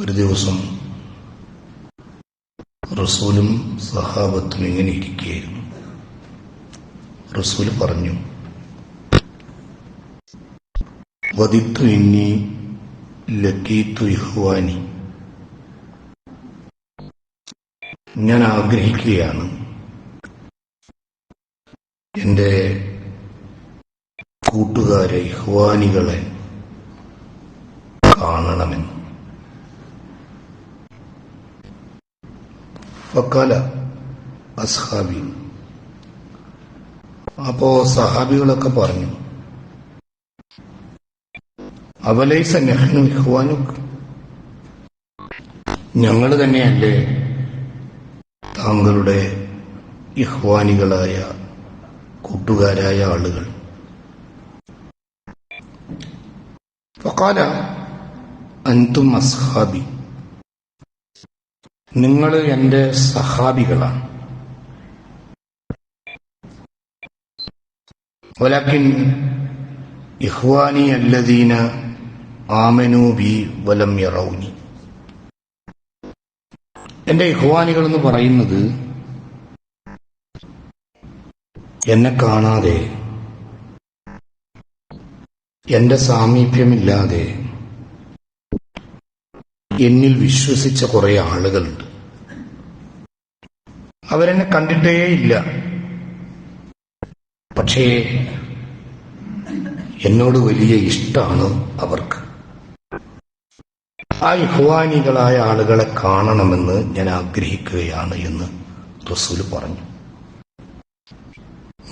ഒരു ദിവസം റസൂലും സഹാബത്തും ഇങ്ങനെ ഇരിക്കുകയായിരുന്നു. റസൂൽ പറഞ്ഞു വദിത്തു ഇന്നി ലക്കീത്തു ഇഹ്വാനി. ഞാൻ ആഗ്രഹിക്കുകയാണ് എന്റെ കൂട്ടുകാരെ ഇഹ്വാനികളെ കാണണമെന്ന്. ഫക്കാല അസ്ഹാബി അപ്പോ സഹാബികളൊക്കെ പറഞ്ഞു. അവലൈസ നെഹ്നു ഇഹ്വാനുക്ക് ഞങ്ങൾ തന്നെയല്ലേ താങ്കളുടെ ഇഹ്വാനികളായ കൂട്ടുകാരായ ആളുകൾ. ഫക്കാല അൻതും അസ്ഹാബി. നിങ്ങൾ എന്റെ സഹാബികളാണ്. വലക്കിൻ ഇഹ്വാനി അല്ലദീന ബി വലം യറൌനി. എന്റെ ഇഹ്വാനികൾ എന്ന് പറയുന്നത് എന്നെ കാണാതെ എന്റെ സാമീപ്യമില്ലാതെ എന്നിൽ വിശ്വസിച്ച കുറെ ആളുകളുണ്ട്. അവരെന്നെ കണ്ടിട്ടേ ഇല്ല പക്ഷേ എന്നോട് വലിയ ഇഷ്ടമാണ് അവർക്ക്. ആ ഇഹ്വാനികളായ ആളുകളെ കാണണമെന്ന് ഞാൻ ആഗ്രഹിക്കുകയാണ് എന്ന് റസൂൽ പറഞ്ഞു.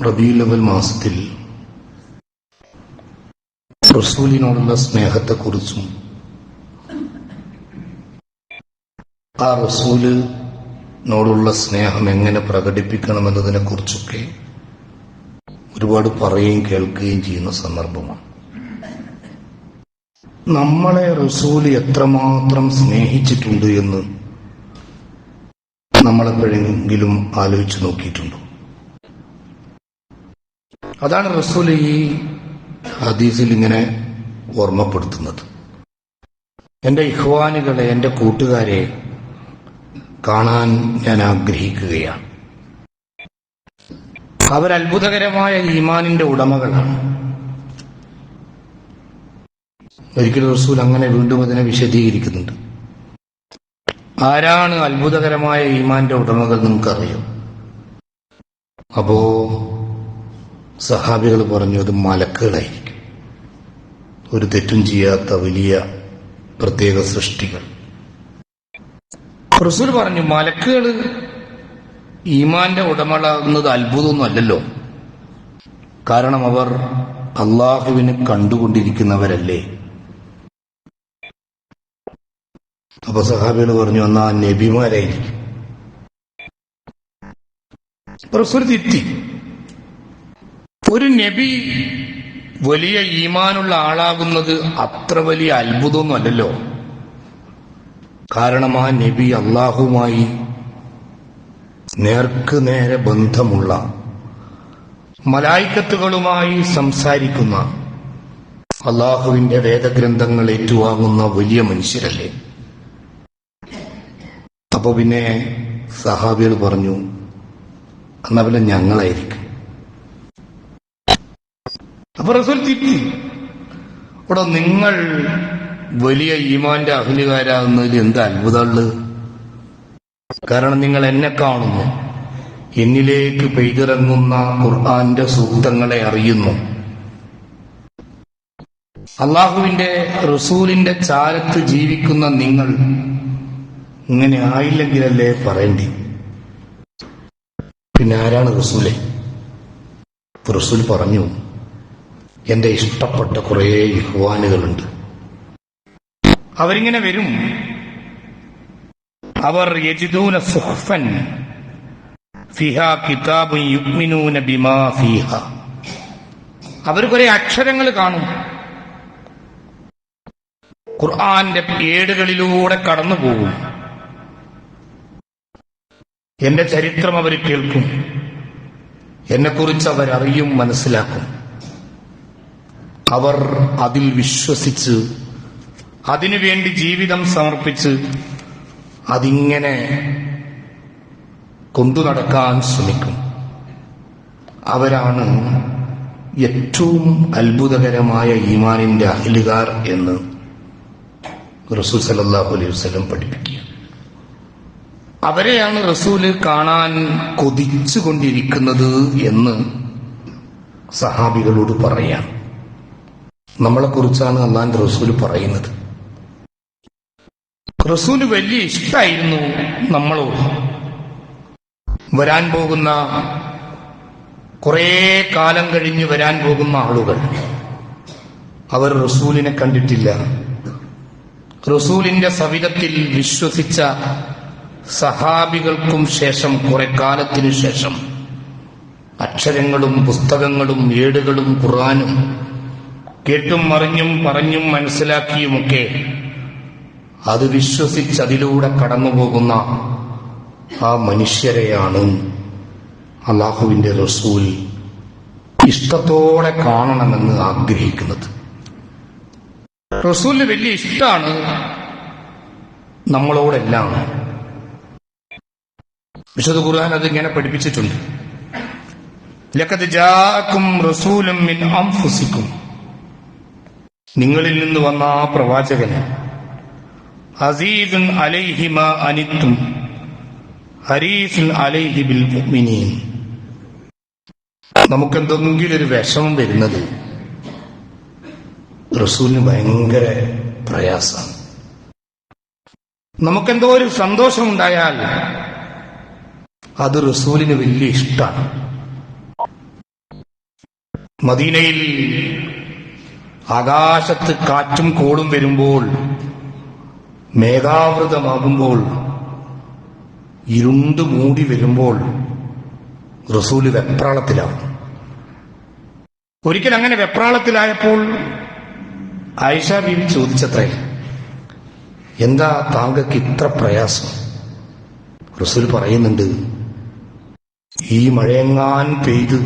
റബീലവൽ മാസത്തിൽ റസൂലിനോടുള്ള സ്നേഹത്തെക്കുറിച്ചും ആ റസൂലിനോടുള്ള സ്നേഹം എങ്ങനെ പ്രകടിപ്പിക്കണമെന്നതിനെ കുറിച്ചൊക്കെ ഒരുപാട് പറയുകയും കേൾക്കുകയും ചെയ്യുന്ന സന്ദർഭമാണ്. നമ്മളെ റസൂൽ എത്രമാത്രം സ്നേഹിച്ചിട്ടുണ്ട് എന്ന് നമ്മളെപ്പോഴെങ്കിലും ആലോചിച്ചു നോക്കിയിട്ടുണ്ടോ? അതാണ് റസൂൽ ഈ ഹദീസിൽ ഇങ്ങനെ ഓർമ്മപ്പെടുത്തുന്നത്. എന്റെ ഇഹ്വാനുകളെ എന്റെ കൂട്ടുകാരെ കാണാൻ ഞാൻ ആഗ്രഹിക്കുകയാണ്. അവരത്ഭുതകരമായ ഈമാനിന്റെ ഉടമകളാണ്. ഒരിക്കലും റസൂൽ അങ്ങനെ വീണ്ടും അതിനെ വിശദീകരിക്കുന്നുണ്ട്. ആരാണ് അത്ഭുതകരമായ ഈമാന്റെ ഉടമകൾ നിങ്ങൾക്കറിയാം? അപ്പോ സഹാബികൾ പറഞ്ഞു അത് മലക്കുകളായിരിക്കും. ഒരു തെറ്റും ചെയ്യാത്ത വലിയ പ്രത്യേക സൃഷ്ടികൾ. റസൂൽ പറഞ്ഞു മലക്കുകൾ ഈമാന്റെ ഉടമകളാകുന്നത് അത്ഭുതമൊന്നുമല്ലല്ലോ കാരണം അവർ അള്ളാഹുവിനെ കണ്ടുകൊണ്ടിരിക്കുന്നവരല്ലേ. അപ്പൊ സഹാബികൾ പറഞ്ഞു എന്നാ നബിമാരായിരിക്കും. റസൂൽ ഒരു നബി വലിയ ഈമാനുള്ള ആളാകുന്നത് അത്ര വലിയ അത്ഭുതമൊന്നുമല്ലല്ലോ കാരണം ആ നബി അള്ളാഹുമായി നേർക്ക് നേരെ ബന്ധമുള്ള മലായിക്കത്തുകളുമായി സംസാരിക്കുന്ന അള്ളാഹുവിന്റെ വേദഗ്രന്ഥങ്ങൾ ഏറ്റുവാങ്ങുന്ന വലിയ മനുഷ്യരല്ലേ? അപ്പൊ പിന്നെ സഹാബികൾ പറഞ്ഞു അന്ന പിന്നെ ഞങ്ങളായിരിക്കും. അപ്പൊ റസൂൽ തിരി ഇവിടെ നിങ്ങൾ വലിയ ഈമാന്റെ അഹ്ലുകാരാകുന്നതിൽ എന്ത് അത്ഭുതമുള്ളത്? കാരണം നിങ്ങൾ എന്നെ കാണുന്നു. എന്നിലേക്ക് പെയ്തിറങ്ങുന്ന ഖുർആന്റെ സൂക്തങ്ങളെ അറിയുന്നു. അള്ളാഹുവിന്റെ റസൂലിന്റെ ചാരത്ത് ജീവിക്കുന്ന നിങ്ങൾ ഇങ്ങനെ ആയില്ലെങ്കിലല്ലേ പറയണ്ടി? പിന്നെ ആരാണ് റസൂലെ? റസൂൽ പറഞ്ഞു എന്റെ ഇഷ്ടപ്പെട്ട കുറേ ഇഹ്വാനുകളുണ്ട്. അവരിങ്ങനെ വരും. അവർ യജിദൂന സുഹ്ഫൻ ഫിഹ കിതാബ് യുഗ്മിനൂന ബിമാ ഫിഹ. അവർ കുറെ അക്ഷരങ്ങൾ കാണും. ഖുർആന്റെ ഏടുകളിലൂടെ കടന്നു പോകും എന്റെ ചരിത്രം അവർ കേൾക്കും. എന്നെക്കുറിച്ച് അവരറിയും മനസ്സിലാക്കും. അവർ അതിൽ വിശ്വസിച്ച് അതിനുവേണ്ടി ജീവിതം സമർപ്പിച്ച് അതിങ്ങനെ കൊണ്ടു നടക്കാൻ ശ്രമിക്കും. അവരാണ് ഏറ്റവും അത്ഭുതകരമായ ഈമാനിന്റെ അഹിലുകാർ എന്ന് റസൂൽ സലല്ലാഹു അലൈഹി വസ്ലം പഠിപ്പിക്കുക. അവരെയാണ് റസൂൽ കാണാൻ കൊതിച്ചുകൊണ്ടിരിക്കുന്നത് എന്ന് സഹാബികളോട് പറയാം. നമ്മളെക്കുറിച്ചാണ് അള്ളാന്റെ റസൂൽ പറയുന്നത്. റസൂൽ വലിയ ഇഷ്ടമായിരുന്നു നമ്മളോട്. വരാൻ പോകുന്ന കുറേ കാലം കഴിഞ്ഞ് വരാൻ പോകുന്ന ആളുകൾ. അവർ റസൂലിനെ കണ്ടിട്ടില്ല. റസൂലിന്റെ സവിധത്തിൽ വിശ്വസിച്ച സഹാബികൾക്കും ശേഷം കുറെ കാലത്തിനു ശേഷം അക്ഷരങ്ങളും പുസ്തകങ്ങളും ഏടുകളും ഖുർആാനും കേട്ടും മറിഞ്ഞും പറഞ്ഞും മനസ്സിലാക്കിയുമൊക്കെ അത് വിശ്വസിച്ച് അതിലൂടെ കടന്നുപോകുന്ന ആ മനുഷ്യരെയാണ് അള്ളാഹുവിന്റെ റസൂൽ ഇഷ്ടത്തോടെ കാണണമെന്ന് ആഗ്രഹിക്കുന്നത്. റസൂലിന് വലിയ ഇഷ്ടമാണ് നമ്മളോടെല്ലാം. വിശുദ്ധ ഖുർആൻ ഇങ്ങനെ പഠിപ്പിച്ചിട്ടുണ്ട്. ലക്കത് റസൂലും മിൻ നിങ്ങളിൽ നിന്ന് വന്ന ആ പ്രവാചകന് അനിത്തും അലൈഹി ബിൽ നമുക്കെന്തെങ്കിലും ഒരു വിഷമം വരുന്നത് റസൂലിന് ഭയങ്കര പ്രയാസമാണ് നമുക്കെന്തോ ഒരു സന്തോഷമുണ്ടായാൽ അത് റസൂലിന് വലിയ ഇഷ്ടമാണ് മദീനയിൽ ആകാശത്ത് കാറ്റും കോളും വരുമ്പോൾ മേഘാവൃതമാകുമ്പോൾ ഇരുണ്ട് മൂടി വരുമ്പോൾ റസൂൽ വെപ്രാളത്തിലാവും. ഒരിക്കൽ അങ്ങനെ വെപ്രാളത്തിലായപ്പോൾ ആയിഷ ബീവി ചോദിച്ചത്രേ എന്താ താങ്കൾക്ക് ഇത്ര പ്രയാസം? റസൂൽ പറയുന്നുണ്ട് ഈ മഴയെങ്ങാൻ പെയ്ത്.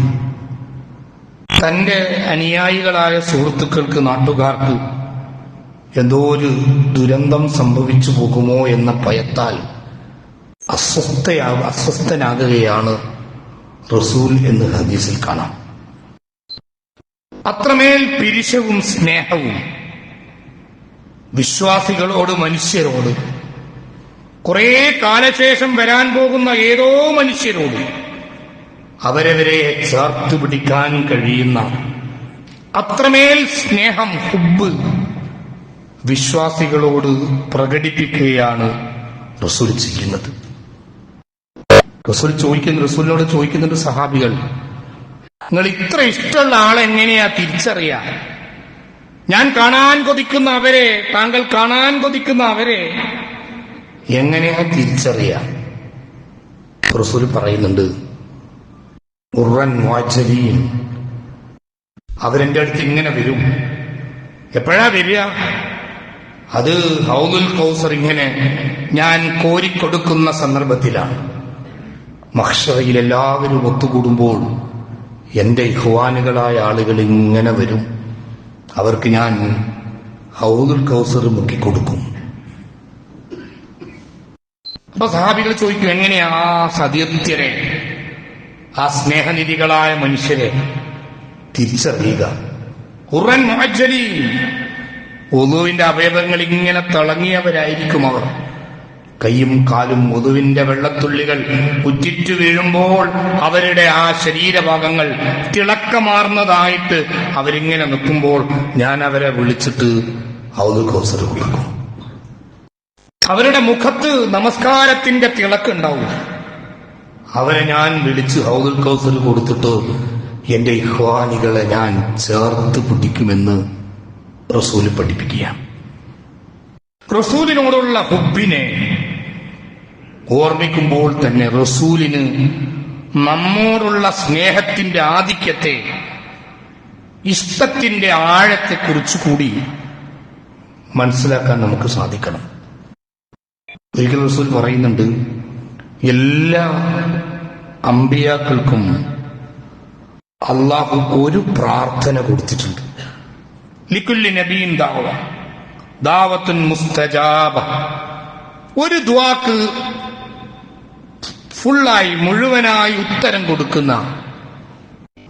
തന്റെ അനുയായികളായ സുഹൃത്തുക്കൾക്ക് നാട്ടുകാർക്ക് എന്തോ ഒരു ദുരന്തം സംഭവിച്ചു പോകുമോ എന്ന ഭയത്താൽ അസ്വസ്ഥയാ അസ്വസ്ഥനാകുകയാണ് റസൂൽ എന്ന് ഹദീസിൽ കാണാം. അത്രമേൽ പിരിശവും സ്നേഹവും വിശ്വാസികളോട് മനുഷ്യരോട് കുറെ കാലശേഷം വരാൻ പോകുന്ന ഏതോ മനുഷ്യരോട് അവരവരെ ചേർത്ത് പിടിക്കാൻ കഴിയുന്ന അത്രമേൽ സ്നേഹം ഹുബ് വിശ്വാസികളോട് പ്രകടിപ്പിക്കുകയാണ് റസൂൽ ചെയ്യുന്നത്. റസൂൽ ചോദിക്കുന്ന റസൂലിനോട് ചോദിക്കുന്നുണ്ട് സഹാബികൾ നിങ്ങൾ ഇത്ര ഇഷ്ടമുള്ള ആളെ എങ്ങനെയാ തിരിച്ചറിയാ? ഞാൻ കാണാൻ കൊതിക്കുന്ന അവരെ താങ്കൾ കാണാൻ കൊതിക്കുന്ന അവരെ എങ്ങനെയാ തിരിച്ചറിയാ? റസൂൽ പറയുന്നുണ്ട് ഉറൻ വാചലിയും അവരെന്റെ അടുത്ത് ഇങ്ങനെ വരും. എപ്പോഴാ വരിക? അത് ഹൗദുൽ കൗസർ ഇങ്ങനെ ഞാൻ കോരിക്കൊടുക്കുന്ന സന്ദർഭത്തിലാണ്. മഹ്ഷറയിൽ എല്ലാവരും ഒത്തുകൂടുമ്പോൾ എന്റെ ഇഹ്വാനുകളായ ആളുകൾ ഇങ്ങനെ വരും. അവർക്ക് ഞാൻ ഹൗദുൽ കൗസർ മുക്കിക്കൊടുക്കും. അപ്പൊ സഹാബികൾ ചോദിക്കും എങ്ങനെയാ ആ സതീർത്ഥ്യരെ ആ സ്നേഹനിധികളായ മനുഷ്യരെ തിരിച്ചറിയുക? ഖുർആൻ മുഅജ്ജലി ഒതുവിന്റെ അവയവങ്ങൾ ഇങ്ങനെ തിളങ്ങിയവരായിരിക്കും അവർ. കൈയും കാലും ഒതുവിന്റെ വെള്ളത്തുള്ളികൾ ഉറ്റിറ്റു വീഴുമ്പോൾ അവരുടെ ആ ശരീരഭാഗങ്ങൾ തിളക്കമാർന്നതായിട്ട് അവരിങ്ങനെ നിൽക്കുമ്പോൾ ഞാൻ അവരെ വിളിച്ചിട്ട് ഔദു കൗസർ കൊടുക്കും. അവരുടെ മുഖത്ത് നമസ്കാരത്തിന്റെ തിളക്കുണ്ടാവും അവരെ ഞാൻ വിളിച്ച് ഹൗദുൽ കൗസർ കൊടുത്തിട്ട് എന്റെ ഇഹ്വാനികളെ ഞാൻ ചേർത്ത് പിടിക്കുമെന്ന് റസൂൽ പഠിപ്പിക്കുക. റസൂലിനോടുള്ള ഹുബിനെ ഓർമ്മിക്കുമ്പോൾ തന്നെ റസൂലിന് നമ്മോടുള്ള സ്നേഹത്തിന്റെ ആധിക്യത്തെ ഇഷ്ടത്തിന്റെ ആഴത്തെക്കുറിച്ച് കൂടി മനസ്സിലാക്കാൻ നമുക്ക് സാധിക്കണം. ഒരിക്കൽ റസൂൽ പറയുന്നുണ്ട് എല്ലാ അമ്പിയാക്കൾക്കും അള്ളാഹു ഒരു പ്രാർത്ഥന കൊടുത്തിട്ടുണ്ട്. ലിക്കുല്ലി നബീൻ ദാവ. ദാവത്തുൻ മുസ്തജാബ. ഒരു ദ്വാക്ക് ഫുള്ളായി മുഴുവനായി ഉത്തരം കൊടുക്കുന്ന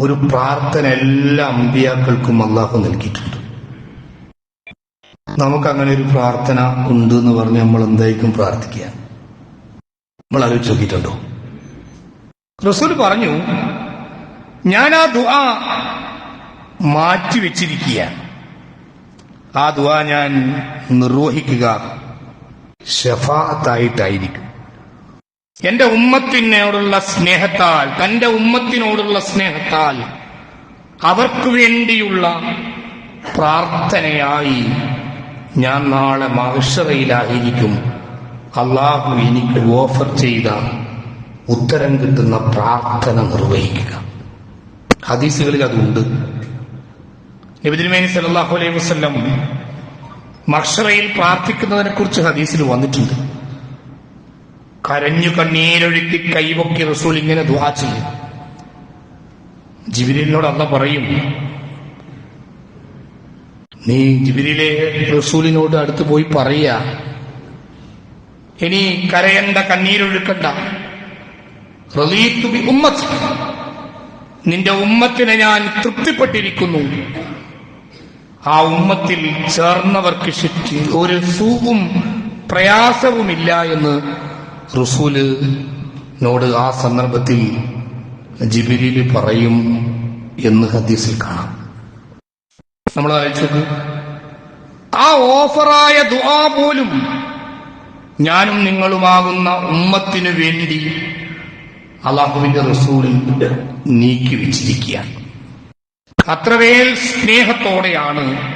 ഒരു പ്രാർത്ഥന എല്ലാ അമ്പിയാക്കൾക്കും അള്ളാഹു നൽകിയിട്ടുണ്ട്. നമുക്ക് അങ്ങനെ ഒരു പ്രാർത്ഥന ഉണ്ട് എന്ന് പറഞ്ഞ് നമ്മൾ എന്തായിരിക്കും പ്രാർത്ഥിക്കുക? നമ്മൾ ആലോചിച്ച് നോക്കിയിട്ടുണ്ടോ റസൂൽ പറഞ്ഞു ഞാൻ ആ ദുആ മാറ്റിവെച്ചിരിക്കുകയാണ്. ആ ദുആ ഞാൻ നിർവഹിക്കുക. ഷഫാത്തായിട്ടായിരിക്കും എന്റെ ഉമ്മത്തിനോടുള്ള സ്നേഹത്താൽ തന്റെ ഉമ്മത്തിനോടുള്ള സ്നേഹത്താൽ അവർക്ക് വേണ്ടിയുള്ള പ്രാർത്ഥനയായി ഞാൻ നാളെ മഹഷറയിലായിരിക്കും. അള്ളാഹു എനിക്ക് ഓഫർ ചെയ്ത ഉത്തരം കിട്ടുന്ന പ്രാർത്ഥന നിർവഹിക്കുക. ഹദീസുകളിൽ അതുണ്ട്. നബിദിനുമേനി സലാഹു അലൈഹി വസ്ല്ലം മർഷറയിൽ പ്രാർത്ഥിക്കുന്നതിനെ കുറിച്ച് ഹദീസിൽ വന്നിട്ടുണ്ട്. കരഞ്ഞു കണ്ണീരൊഴുക്കി കൈവൊക്കി റസൂൽ ഇങ്ങനെ ദുആ ചെയ്യും. ജിബിരിലിനോട് അല്ല പറയും നീ ജിബിരിലെ റസൂലിനോട് അടുത്ത് പോയി പറയ ഇനി കരയണ്ട കണ്ണീരൊഴുക്കണ്ട. ഉമ്മത്ത്. നിന്റെ ഉമ്മത്തിനെ ഞാൻ തൃപ്തിപ്പെട്ടിരിക്കുന്നു. ആ ഉമ്മത്തിൽ ചേർന്നവർക്ക് ഒരു സൂവും പ്രയാസവുമില്ല എന്ന് റസൂൽ നോട് ആ സന്ദർഭത്തിൽ ജിബിരിൽ പറയും എന്ന് ഹദീസിൽ കാണാം. നമ്മൾ അയച്ചത് ആ ഓഫറായ ദുആ പോലും ഞാനും നിങ്ങളുമാകുന്ന ഉമ്മത്തിനു വേണ്ടി അള്ളാഹുവിന്റെ റസൂലിൽ നീക്കി വെച്ചിരിക്കുകയാണ്. അത്രവേൽ സ്നേഹത്തോടെയാണ്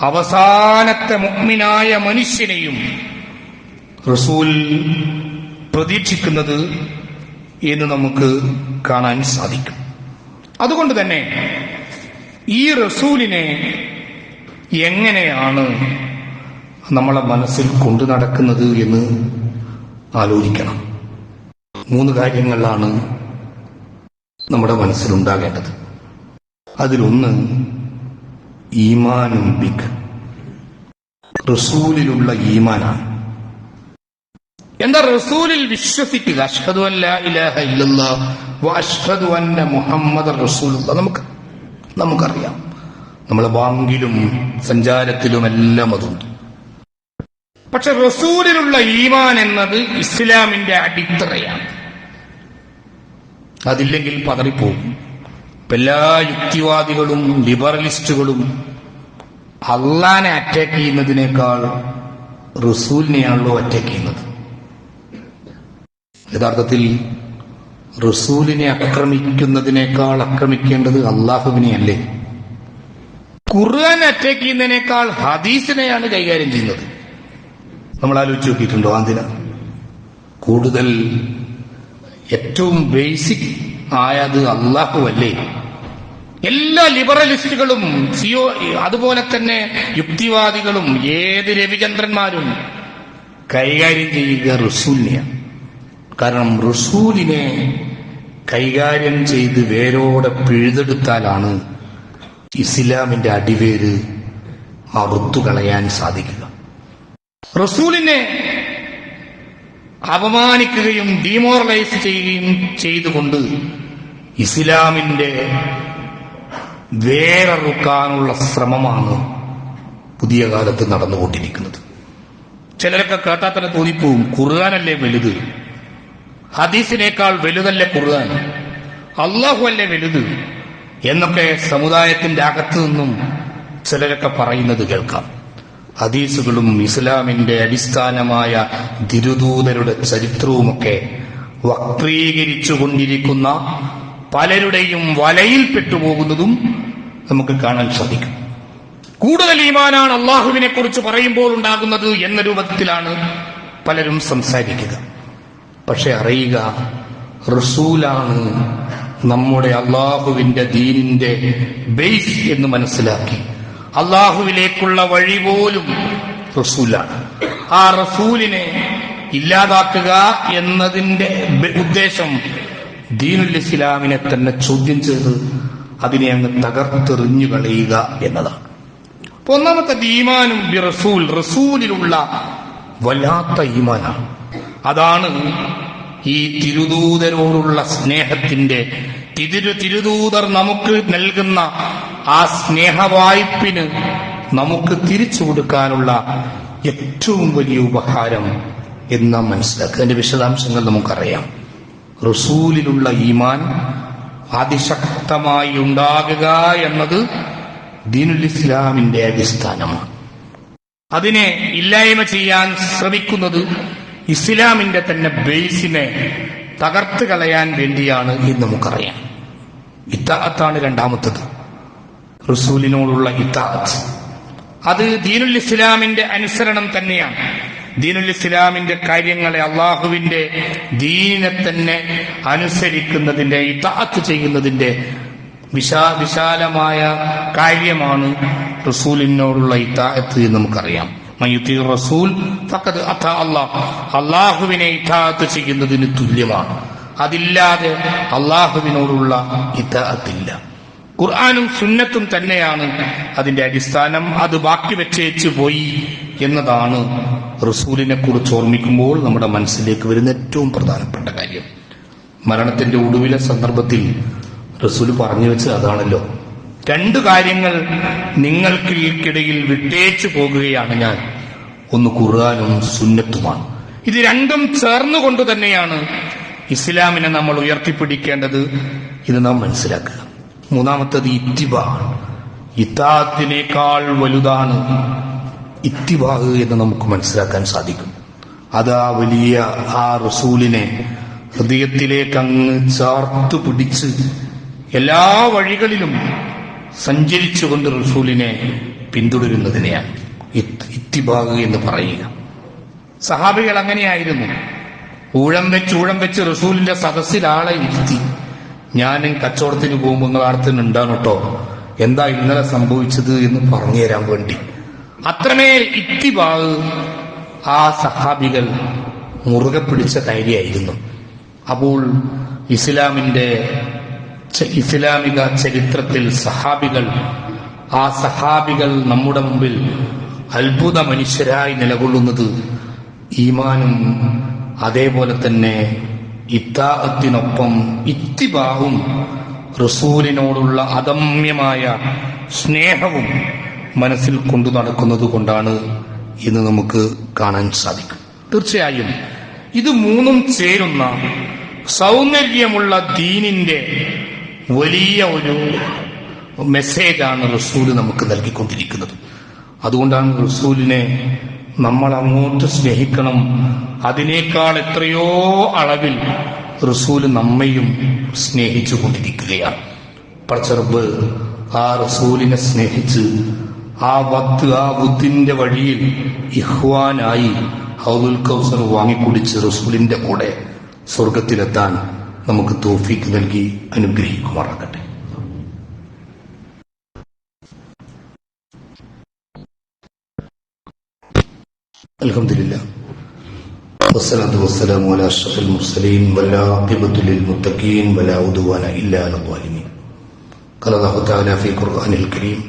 അവസാനത്തെ മുഗ്മിനായ മനുഷ്യനെയും റസൂൽ പ്രതീക്ഷിക്കുന്നത് എന്ന് നമുക്ക് കാണാൻ സാധിക്കും. അതുകൊണ്ട് തന്നെ ഈ റസൂലിനെ എങ്ങനെയാണ് നമ്മളെ മനസ്സിൽ കൊണ്ടു നടക്കുന്നത് എന്ന് ആലോചിക്കണം. മൂന്ന് കാര്യങ്ങളാണ് നമ്മുടെ മനസ്സിലുണ്ടാകേണ്ടത്. അതിലൊന്ന് ഈമാനും ബിഗ് റസൂലിലുള്ള ഈമാനാണ്. എന്താ റസൂലിൽ വിശ്വസിക്കുക? അഷ്ഹദു അല്ല ഇലാഹ ഇല്ലല്ലാഹ് വ അഷ്ഹദു അന്ന മുഹമ്മദ് റസൂൽ നമുക്ക് നമുക്കറിയാം. നമ്മൾ ബാങ്കിലും സഞ്ചാരത്തിലും എല്ലാം അതുണ്ട്. പക്ഷെ റസൂലിലുള്ള ഈമാൻ എന്നത് ഇസ്ലാമിന്റെ അടിത്തറയാണ്. അതില്ലെങ്കിൽ പതറിപ്പോകും. എല്ലാ യുക്തിവാദികളും ലിബറലിസ്റ്റുകളും അള്ളാനെ അറ്റാക്ക് ചെയ്യുന്നതിനേക്കാൾ റസൂലിനെയാണല്ലോ അറ്റാക്ക് ചെയ്യുന്നത്. യഥാർത്ഥത്തിൽ റസൂലിനെ ആക്രമിക്കുന്നതിനേക്കാൾ ആക്രമിക്കേണ്ടത് അള്ളാഹുവിനെയല്ലേ? ഖുർആൻ അറ്റാക്ക് ചെയ്യുന്നതിനേക്കാൾ ഹദീസിനെയാണ് കൈകാര്യം ചെയ്യുന്നത്. നമ്മൾ ആലോചിച്ച് നോക്കിയിട്ടുണ്ടോ? അതിന് കൂടുതൽ ഏറ്റവും ബേസിക് ആയത് അള്ളാഹു അല്ലേ? എല്ലാ ലിബറലിസ്റ്റുകളും സിയോ അതുപോലെ തന്നെ യുക്തിവാദികളും ഏത് രവിചന്ദ്രന്മാരും കൈകാര്യം ചെയ്യുക റസൂലിനെയാണ്. കാരണം റസൂലിനെ കൈകാര്യം ചെയ്ത് വേരോടെ പിഴുതെടുത്താലാണ് ഇസ്ലാമിന്റെ അടിവേര് അറുത്തു കളയാൻ സാധിക്കുക. റസൂലിനെ അപമാനിക്കുകയും ഡീമോറലൈസ് ചെയ്യുകയും ചെയ്തുകൊണ്ട് ഇസ്ലാമിന്റെ വേററുക്കാനുള്ള ശ്രമമാണ് പുതിയ കാലത്ത് നടന്നുകൊണ്ടിരിക്കുന്നത്. ചിലരൊക്കെ കേട്ടാൽ തന്നെ തോന്നിപ്പോവും ഖുർആാനല്ലേ വലുത്? ഹദീസിനേക്കാൾ വലുതല്ലേ ഖുർആൻ? അള്ളാഹു അല്ലേ വലുത്? എന്നൊക്കെ സമുദായത്തിന്റെ അകത്തു നിന്നും ചിലരൊക്കെ പറയുന്നത് കേൾക്കാം. ഹദീസുകളും ഇസ്ലാമിന്റെ അടിസ്ഥാനമായ തിരുദൂതരുടെ ചരിത്രവുമൊക്കെ വക്രീകരിച്ചു കൊണ്ടിരിക്കുന്ന പലരുടെയും വലയിൽ പെട്ടുപോകുന്നതും നമുക്ക് കാണാൻ സാധിക്കും. കൂടുതൽ ഈമാനാണ് അള്ളാഹുവിനെ കുറിച്ച് പറയുമ്പോൾ ഉണ്ടാകുന്നത് എന്ന രൂപത്തിലാണ് പലരും സംസാരിക്കുക. പക്ഷെ അറിയുക റസൂലാണ് നമ്മുടെ അള്ളാഹുവിന്റെ ദീനിന്റെ ബേസ് എന്ന് മനസ്സിലാക്കി. അള്ളാഹുവിലേക്കുള്ള വഴി പോലും റസൂലാണ്. ആ റസൂലിനെ ഇല്ലാതാക്കുക എന്നതിന്റെ ഉദ്ദേശം ദീനുൽ ഇസ്ലാമിനെ തന്നെ ചോദ്യം ചെയ്ത് അതിനെ അങ്ങ് തകർത്തെറിഞ്ഞു കളയുക എന്നതാണ്. അപ്പൊ ഒന്നാമത്തെ ഈമാനും ബി റസൂൽ റസൂലിലുള്ള വല്ലാത്ത ഈമാനാണ്. അതാണ് ഈ തിരുദൂതരോടുള്ള സ്നേഹത്തിന്റെ തിരു തിരുദൂതർ നമുക്ക് നൽകുന്ന ആ സ്നേഹവായ്പിന് നമുക്ക് തിരിച്ചു കൊടുക്കാനുള്ള ഏറ്റവും വലിയ ഉപഹാരം എന്ന് നാം മനസ്സിലാക്കുക. അതിന്റെ വിശദാംശങ്ങൾ നമുക്കറിയാം. റസൂലിലുള്ള ഈമാൻ അതിശക്തമായി ഉണ്ടാകുക എന്നത് ദീനുൽ ഇസ്ലാമിന്റെ അടിസ്ഥാനമാണ്. അതിനെ ഇല്ലായ്മ ചെയ്യാൻ ശ്രമിക്കുന്നത് ഇസ്ലാമിന്റെ തന്നെ ബേസിനെ തകർത്ത് കളയാൻ വേണ്ടിയാണ് എന്ന് നമുക്കറിയാം. ഇത്താത്താണ് രണ്ടാമത്തത്. റസൂലിനോടുള്ള ഇത്താത്ത് അത് ദീനുൽ ഇസ്ലാമിന്റെ അനുസരണം തന്നെയാണ്. ദീനുൽ ഇസ്ലാമിന്റെ കാര്യങ്ങളെ അള്ളാഹുവിന്റെ ദീനിനെ തന്നെ അനുസരിക്കുന്നതിന്റെ ഇതാത്ത് ചെയ്യുന്നതിന്റെ വിശാ വിശാലമായ കാര്യമാണ് റസൂലിനോടുള്ള ഇതാത്ത് എന്ന് നമുക്കറിയാം. മയുത്തി റസൂൽ ഫഖദ് അഥ അള്ളാഹ് അള്ളാഹുവിനെ ഇതാത്ത് ചെയ്യുന്നതിന് തുല്യമാണ്. അതില്ലാതെ അള്ളാഹുവിനോടുള്ള ഇതാത്തില്ല ഖുർആാനും സുന്നത്തും തന്നെയാണ് അതിന്റെ അടിസ്ഥാനം. അത് ബാക്കി വെച്ചേച്ചു പോയി എന്നതാണ് റസൂലിനെ കുറിച്ച് ഓർമ്മിക്കുമ്പോൾ നമ്മുടെ മനസ്സിലേക്ക് വരുന്ന ഏറ്റവും പ്രധാനപ്പെട്ട കാര്യം. മരണത്തിന്റെ ഒടുവിലെ സന്ദർഭത്തിൽ റസൂൽ പറഞ്ഞു വെച്ചത് അതാണല്ലോ. രണ്ട് കാര്യങ്ങൾ നിങ്ങൾക്കിടയിൽ വിട്ടേച്ചു പോകുകയാണ് ഞാൻ. ഒന്ന് ഖുർആാനും സുന്നത്തുമാണ്. ഇത് രണ്ടും ചേർന്നുകൊണ്ട് തന്നെയാണ് ഇസ്ലാമിനെ നമ്മൾ ഉയർത്തിപ്പിടിക്കേണ്ടത് ഇത് നാം മനസ്സിലാക്കുക. മൂന്നാമത്തത് ഇത്തിബ. ഇത്താത്തിനേക്കാൾ വലുതാണ് ഇത്തിബാഹ് എന്ന് നമുക്ക് മനസ്സിലാക്കാൻ സാധിക്കും. അതാ വലിയ ആ റസൂലിനെ ഹൃദയത്തിലേക്ക് അങ്ങ് ചാർത്തു പിടിച്ച് എല്ലാ വഴികളിലും സഞ്ചരിച്ചുകൊണ്ട് റസൂലിനെ പിന്തുടരുന്നതിനെയാണ് ഇത്ത് ഇത്തിബാഹ് എന്ന് പറയുക. സഹാബികൾ അങ്ങനെയായിരുന്നു. ഊഴം വെച്ച് ഊഴം വെച്ച് റസൂലിന്റെ സദസ്സിൽ ആളെ ഇരുത്തി. ഞാനും കച്ചവടത്തിന് പോകുമ്പോൾ നിങ്ങൾ അടുത്തിന് ഉണ്ടാണ് കേട്ടോ. എന്താ ഇന്നലെ സംഭവിച്ചത് എന്ന് പറഞ്ഞു തരാൻ വേണ്ടി. അത്രമേൽ ഇത്തിബാഹ് ആ സഹാബികൾ മുറുകെ പിടിച്ച കാര്യമായിരുന്നു അപ്പോൾ ഇസ്ലാമിന്റെ ഇസ്ലാമിക ചരിത്രത്തിൽ സഹാബികൾ ആ സഹാബികൾ നമ്മുടെ മുമ്പിൽ അത്ഭുത മനുഷ്യരായി നിലകൊള്ളുന്നത് ഈമാനും അതേപോലെ തന്നെ ഇത്താഅത്തിനൊപ്പം ഇത്തിബാവും റസൂലിനോടുള്ള അദമ്യമായ സ്നേഹവും മനസ്സിൽ കൊണ്ടു നടക്കുന്നത് കൊണ്ടാണ് ഇന്ന് നമുക്ക് കാണാൻ സാധിക്കും. തീർച്ചയായും ഇത് മൂന്നും ചേരുന്ന സൗന്ദര്യമുള്ള ദീനിന്റെ വലിയ ഒരു മെസ്സേജാണ് റസൂൽ നമുക്ക് നൽകിക്കൊണ്ടിരിക്കുന്നത്. അതുകൊണ്ടാണ് റസൂലിനെ നമ്മൾ അങ്ങോട്ട് സ്നേഹിക്കണം. അതിനേക്കാൾ എത്രയോ അളവിൽ റസൂൽ നമ്മയും സ്നേഹിച്ചു കൊണ്ടിരിക്കുകയാണ്. പടച്ചെറുപ്പ് ആ റസൂലിനെ സ്നേഹിച്ച് ആ വത്ത് ആ ബുദ്ധിന്റെ വഴിയിൽ ഇഹ്വാനായി ഹൗദുൽ കൗസർ വാങ്ങിക്കുടിച്ച് റസൂലിന്റെ കൂടെ സ്വർഗത്തിലെത്താൻ നമുക്ക് തോഫീക്ക് നൽകി അനുഗ്രഹിക്കുമാറാകട്ടെ. അലഹമില്ല والصلاة والسلام على أشرف المرسلين والعاقبة للمتقين ولا عدوان إلا على الظالمين قال الله تعالى في قرآن الكريم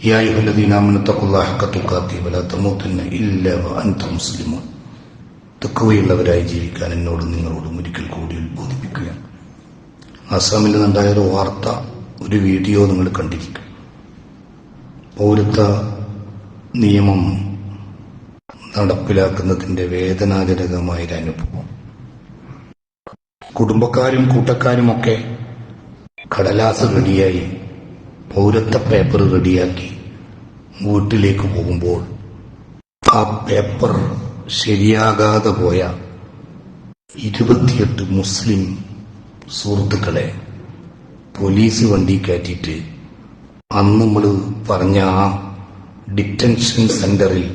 يا أيها الذين آمنوا اتقوا الله حق تقاته ولا تموتن إلا وأنتم مسلمون തക്കവയുള്ളവരായി ജീവിക്കാൻ എന്നോടും നിങ്ങളോടും ഒരിക്കൽ കൂടി ഉത്ബോധിപ്പിക്കുകയാണ് ആസാമിൽ നിന്നുണ്ടായ ഒരു വാർത്ത ഒരു വീഡിയോ നിങ്ങൾ കണ്ടിരിക്കും പൗരത്വ നിയമം നടപ്പിലാക്കുന്നതിന്റെ വേദനാജനകമായ ഒരു അനുഭവം. കുടുംബക്കാരും കൂട്ടക്കാരുമൊക്കെ കടലാസ് റെഡിയായി പൗരത്വ പേപ്പർ റെഡിയാക്കി വീട്ടിലേക്ക് പോകുമ്പോൾ ആ പേപ്പർ ശരിയാകാതെ പോയ ഇരുപത്തിയെട്ട് മുസ്ലിം സുഹൃത്തുക്കളെ പോലീസ് വണ്ടി കയറ്റിയിട്ട് അന്ന് നമ്മൾ പറഞ്ഞ ആ ഡിറ്റൻഷൻ സെന്ററിൽ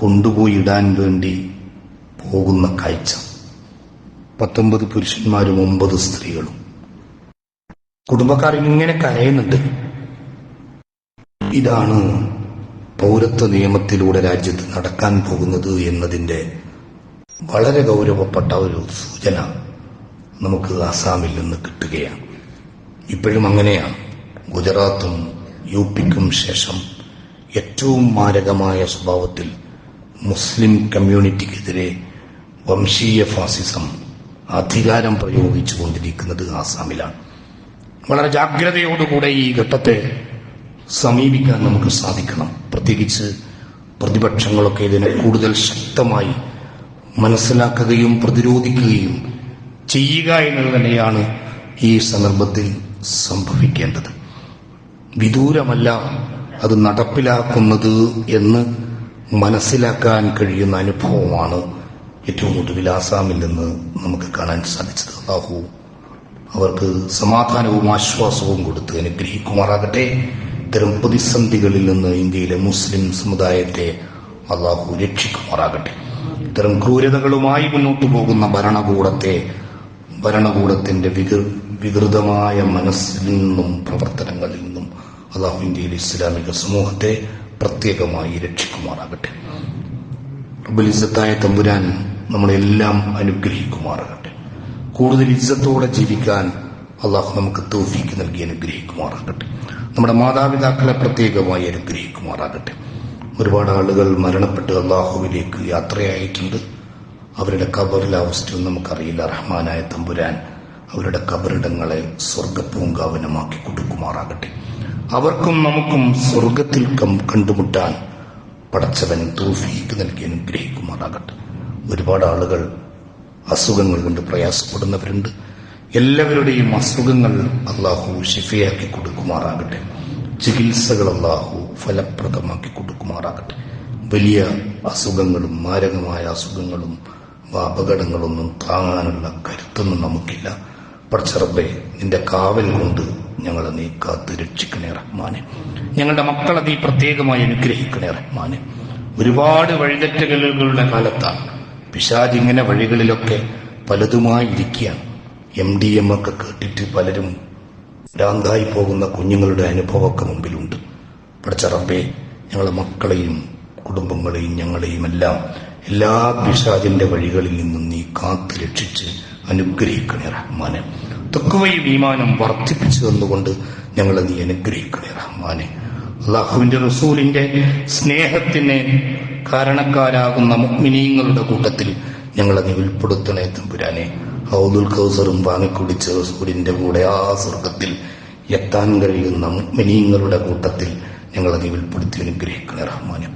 കൊണ്ടുപോയി ഇടാൻ വേണ്ടി പോകുന്ന കാഴ്ച. പത്തൊമ്പത് പുരുഷന്മാരും ഒമ്പത് സ്ത്രീകളും. കുടുംബക്കാർ ഇങ്ങനെ കരയുന്നുണ്ട്. ഇതാണ് പൗരത്വ നിയമത്തിലൂടെ രാജ്യത്ത് നടക്കാൻ പോകുന്നത് എന്നതിന്റെ വളരെ ഗൗരവപ്പെട്ട ഒരു സൂചന നമുക്ക് ആസാമിൽ നിന്ന് കിട്ടുകയാണ്. ഇപ്പോഴും അങ്ങനെയാണ്. ഗുജറാത്തും യു പിക്കും ശേഷം ഏറ്റവും മാരകമായ സ്വഭാവത്തിൽ മുസ്ലിം കമ്മ്യൂണിറ്റിക്കെതിരെ വംശീയ ഫാസിസം അധികാരം പ്രയോഗിച്ചു കൊണ്ടിരിക്കുന്നത് ആസാമിലാണ്. വളരെ ജാഗ്രതയോടുകൂടെ ഈ ഘട്ടത്തെ സമീപിക്കാൻ നമുക്ക് സാധിക്കണം. പ്രത്യേകിച്ച് പ്രതിപക്ഷങ്ങളൊക്കെ ഇതിനെ കൂടുതൽ ശക്തമായി മനസ്സിലാക്കുകയും പ്രതിരോധിക്കുകയും ചെയ്യുക എന്നത് തന്നെയാണ് ഈ സന്ദർഭത്തിൽ സംഭവിക്കേണ്ടത്. വിദൂരമല്ല അത് നടപ്പിലാക്കുന്നത് എന്ന് മനസ്സിലാക്കാൻ കഴിയുന്ന അനുഭവമാണ് ഏറ്റവും കൂടുതൽ ആസാമിൽ നിന്ന് നമുക്ക് കാണാൻ സാധിച്ചത്. അള്ളാഹു അവർക്ക് സമാധാനവും ആശ്വാസവും കൊടുത്ത് അനുഗ്രഹിക്കുമാറാകട്ടെ. ഇത്തരം പ്രതിസന്ധികളിൽ നിന്ന് ഇന്ത്യയിലെ മുസ്ലിം സമുദായത്തെ അള്ളാഹു രക്ഷിക്കുമാറാകട്ടെ. ഇത്തരം ക്രൂരതകളുമായി മുന്നോട്ടു പോകുന്ന ഭരണകൂടത്തെ ഭരണകൂടത്തിന്റെ വികൃ വികൃതമായ മനസ്സിൽ നിന്നും പ്രവർത്തനങ്ങളിൽ നിന്നും അള്ളാഹു ഇന്ത്യയിലെ ഇസ്ലാമിക സമൂഹത്തെ പ്രത്യേകമായി രക്ഷിക്കുമാറാകട്ടെ. റബ്ബുലിസത്തായ തമ്പുരാൻ നമ്മളെല്ലാം അനുഗ്രഹിക്കുമാറാകട്ടെ. കൂടുതൽ ഇജ്ജത്തോടെ ജീവിക്കാൻ അള്ളാഹു നമുക്ക് തോഫിക്ക് നൽകി അനുഗ്രഹിക്കുമാറാകട്ടെ. നമ്മുടെ മാതാപിതാക്കളെ പ്രത്യേകമായി അനുഗ്രഹിക്കുമാറാകട്ടെ. ഒരുപാട് ആളുകൾ മരണപ്പെട്ട് അള്ളാഹുവിലേക്ക് യാത്രയായിട്ടുണ്ട്. അവരുടെ കബറിലെ അവസ്ഥയൊന്നും നമുക്കറിയില്ല. റഹ്മാനായ തമ്പുരാൻ അവരുടെ കബറിടങ്ങളെ സ്വർഗപ്പൂങ്കാവനമാക്കി കൊടുക്കുമാറാകട്ടെ. അവർക്കും നമുക്കും സ്വർഗത്തിൽ കണ്ടുമുട്ടാൻ പടച്ചവൻ തൂഫീക്ക് നൽകി അനുഗ്രഹിക്കുമാറാകട്ടെ. ഒരുപാട് ആളുകൾ അസുഖങ്ങൾ കൊണ്ട് പ്രയാസപ്പെടുന്നവരുണ്ട്. എല്ലാവരുടെയും അസുഖങ്ങൾ അള്ളാഹു ഷിഫയാക്കി കൊടുക്കുമാറാകട്ടെ. ചികിത്സകൾ അള്ളാഹു ഫലപ്രദമാക്കി കൊടുക്കുമാറാകട്ടെ. വലിയ അസുഖങ്ങളും മാരകമായ അസുഖങ്ങളും അപകടങ്ങളൊന്നും താങ്ങാനുള്ള കരുത്തൊന്നും നമുക്കില്ല. പടച്ചറബെ നിന്റെ കാവൽ കൊണ്ട് ഞങ്ങളെ നീ കാത്ത് രക്ഷിക്കണേ റഹ്മാനെ. ഞങ്ങളുടെ മക്കളെ നീ പ്രത്യേകമായി അനുഗ്രഹിക്കണേ റഹ്മാനെ. ഒരുപാട് വഴിതെറ്റലുകളുടെ കാലത്താണ്. പിശാജ് ഇങ്ങനെ വഴികളിലൊക്കെ പലതുമായി ഇരിക്കുകയാണ്. എം ഡി എം ഒക്കെ കേട്ടിട്ട് പലരും ഭ്രാന്തായി പോകുന്ന കുഞ്ഞുങ്ങളുടെ അനുഭവമൊക്കെ മുമ്പിലുണ്ട്. പഠിച്ച റബ്ബേ ഞങ്ങളെ മക്കളെയും കുടുംബങ്ങളെയും ഞങ്ങളെയും എല്ലാം എല്ലാ പിശാജിന്റെ വഴികളിൽ നിന്നും നീ കാത്തു രക്ഷിച്ച് അനുഗ്രഹിക്കണേ റഹ്മാനെ. തൊക്കുവയും ഈമാനം വർദ്ധിപ്പിച്ചു തന്നുകൊണ്ട് ഞങ്ങളെ നീ അനുഗ്രഹിക്കണേ റഹ്മാനെ. അള്ളാഹുവിന്റെ റസൂലിന്റെ സ്നേഹത്തിന് കാരണക്കാരാകുന്ന മുഗ്മിനീങ്ങളുടെ കൂട്ടത്തിൽ ഞങ്ങളെ നീ ഉൾപ്പെടുത്തണേ തമ്പുരാനെ. ഹൗദുൽ കൗസറും വാങ്ങിക്കുടിച്ച റസൂലിന്റെ കൂടെ ആ സ്വർഗത്തിൽ എത്താൻ കഴിയുന്ന മുഗ്മിനീങ്ങളുടെ കൂട്ടത്തിൽ ഞങ്ങളെ നീ ഉൾപ്പെടുത്തി അനുഗ്രഹിക്കണേ റഹ്മാനെ.